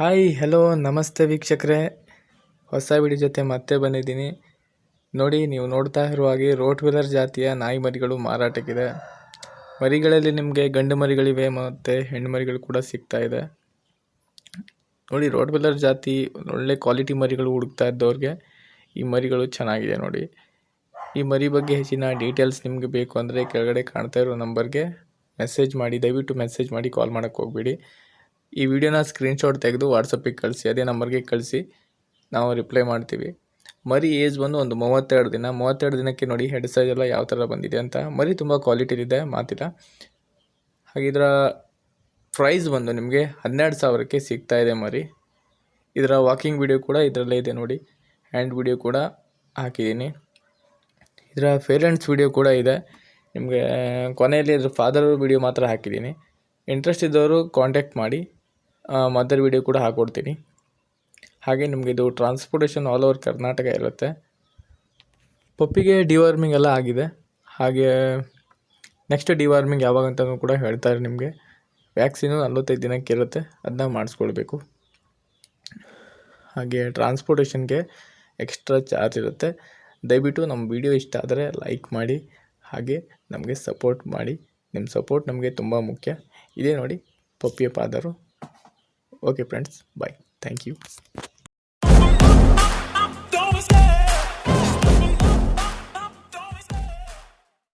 Hi hello ನಮಸ್ತೆ ವೀಕ್ಷಕರೇ. ಹೊಸ ವಿಡಿಯೋ ಜೊತೆ ಮತ್ತೆ ಬಂದಿದ್ದೀನಿ. ನೋಡಿ, ನೀವು ನೋಡ್ತಾ ಇರುವ ಹಾಗೆ ರೋಟ್ ವೀಲರ್ ಜಾತಿಯ ನಾಯಿ ಮರಿಗಳು ಮಾರಾಟಕ್ಕಿದೆ. ಮರಿಗಳಲ್ಲಿ ನಿಮಗೆ ಗಂಡು ಮರಿಗಳಿವೆ ಮತ್ತು ಹೆಣ್ಣು ಮರಿಗಳು ಕೂಡ ಸಿಗ್ತಾ ಇದೆ. ನೋಡಿ ರೋಟ್ ವೀಲರ್ ಜಾತಿ, ಒಳ್ಳೆ ಕ್ವಾಲಿಟಿ ಮರಿಗಳು ಹುಡುಕ್ತಾ ಇದ್ದವ್ರಿಗೆ ಈ ಮರಿಗಳು ಚೆನ್ನಾಗಿದೆ ನೋಡಿ. ಈ ಮರಿ ಬಗ್ಗೆ ಹೆಚ್ಚಿನ ಡೀಟೇಲ್ಸ್ ನಿಮಗೆ ಬೇಕು ಅಂದರೆ ಕೆಳಗಡೆ ಕಾಣ್ತಾ ಇರೋ ನಂಬರ್ಗೆ ಮೆಸೇಜ್ ಮಾಡಿ, ದಯವಿಟ್ಟು ಮೆಸೇಜ್ ಮಾಡಿ ಕಾಲ್ ಮಾಡೋಕ್ಕೆ ಹೋಗಬೇಡಿ. ಈ ವಿಡಿಯೋನ ಸ್ಕ್ರೀನ್ಶಾಟ್ ತೆಗೆದು ವಾಟ್ಸಪ್ಪಿಗೆ ಕಳಿಸಿ, ಅದೇ ನಂಬರ್ಗೆ ಕಳಿಸಿ, ನಾವು ರಿಪ್ಲೈ ಮಾಡ್ತೀವಿ. ಮರಿ ಏಜ್ ಬಂದು ಒಂದು ಮೂವತ್ತೆರಡು ದಿನ, ಮೂವತ್ತೆರಡು ದಿನಕ್ಕೆ ನೋಡಿ ಹೆಡ್ ಸೈಜ್ ಎಲ್ಲ ಯಾವ ಥರ ಬಂದಿದೆ ಅಂತ. ಮರಿ ತುಂಬ ಕ್ವಾಲಿಟಿಲಿದೆ ಮಾತಿಲ್ಲ. ಹಾಗಿದ್ರ ಪ್ರೈಸ್ ಬಂದು ನಿಮಗೆ ಹನ್ನೆರಡು ಸಾವಿರಕ್ಕೆ ಸಿಗ್ತಾ ಇದೆ ಮರಿ. ಇದರ ವಾಕಿಂಗ್ ವಿಡಿಯೋ ಕೂಡ ಇದರಲ್ಲೇ ಇದೆ ನೋಡಿ. ಹ್ಯಾಂಡ್ ವಿಡಿಯೋ ಕೂಡ ಹಾಕಿದ್ದೀನಿ. ಇದರ ಫೇರೆಂಟ್ಸ್ ವಿಡಿಯೋ ಕೂಡ ಇದೆ. ನಿಮಗೆ ಕೊನೆಯಲ್ಲಿ ಇದ್ರ ಫಾದರ್ ವಿಡಿಯೋ ಮಾತ್ರ ಹಾಕಿದ್ದೀನಿ. ಇಂಟ್ರೆಸ್ಟ್ ಇದ್ದವರು ಕಾಂಟ್ಯಾಕ್ಟ್ ಮಾಡಿ. ಮದರ್ ವಿಡಿಯೋ ಕೂಡ ಹಾಕ್ಕೊಡ್ತೀನಿ ಹಾಗೆ ನಿಮಗೆ ಇದು ಟ್ರಾನ್ಸ್ಪೋರ್ಟೇಷನ್ ಆಲ್ ಓವರ್ ಕರ್ನಾಟಕ ಇರುತ್ತೆ. ಪಪ್ಪಿಗೆ ಡಿವಾರ್ಮಿಂಗ್ ಎಲ್ಲ ಆಗಿದೆ. ಹಾಗೆ ನೆಕ್ಸ್ಟ್ ಡಿವಾರ್ಮಿಂಗ್ ಯಾವಾಗ ಅಂತಲೂ ಕೂಡ ಹೇಳ್ತಾರೆ ನಿಮಗೆ. ವ್ಯಾಕ್ಸಿನು ನಲ್ವತ್ತೈದು ದಿನಕ್ಕೆ ಇರುತ್ತೆ. ಅದನ್ನ ಮಾಡಿಸ್ಕೊಳ್ಬೇಕು. ಹಾಗೆ ಟ್ರಾನ್ಸ್ಪೋರ್ಟೇಷನ್ಗೆ ಎಕ್ಸ್ಟ್ರಾ ಚಾರ್ಜ್ ಇರುತ್ತೆ. ದಯವಿಟ್ಟು ನಮ್ಮ ವಿಡಿಯೋ ಇಷ್ಟ ಆದರೆ ಲೈಕ್ ಮಾಡಿ. ಹಾಗೆ ನಮಗೆ ಸಪೋರ್ಟ್ ಮಾಡಿ. ನಿಮ್ಮ ಸಪೋರ್ಟ್ ನಮಗೆ ತುಂಬ ಮುಖ್ಯ. ಇದೇ ನೋಡಿ ಪಪ್ಪಿಯ ಪಾದರು. okay friends. Bye. Thank you.